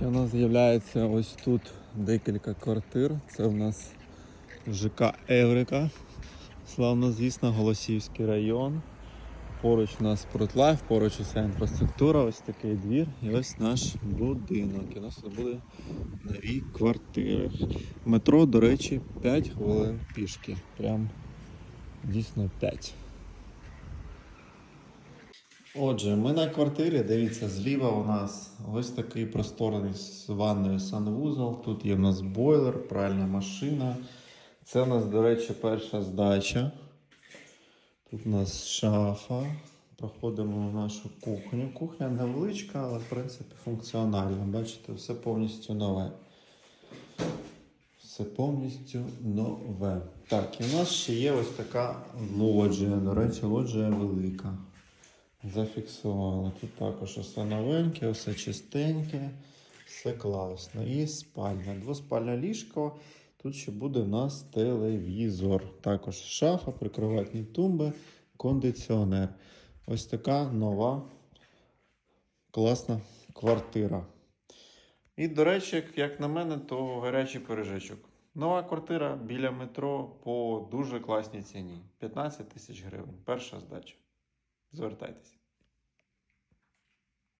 Ще у нас з'являється ось тут декілька квартир. Це у нас ЖК Еврика. Славно, звісно, Голосівський район. Поруч у нас Спортлайф, поруч уся інфраструктура, ось такий двір і ось наш будинок. І у нас тут буде нові квартири. Метро, до речі, 5 хвилин пішки. Прям дійсно 5. Отже, ми на квартирі. Дивіться, зліва у нас ось такий просторний з ванною санвузол. Тут є у нас бойлер, пральна машина. Це у нас, до речі, перша здача. Тут у нас шафа. Проходимо в нашу кухню. Кухня невеличка, але в принципі функціональна. Бачите, все повністю нове. Все повністю нове. Так, і у нас ще є ось така лоджія. До речі, лоджія велика. Зафіксували. Тут також все новеньке, все чистеньке, все класно. І спальня. Двоспальне ліжко. Тут ще буде у нас телевізор. Також шафа, прикроватні тумби, кондиціонер. Ось така нова класна квартира. І, до речі, як на мене, то гарячий пиріжечок. Нова квартира біля метро по дуже класній ціні. 15 тисяч гривень. Перша здача. Звертайтесь.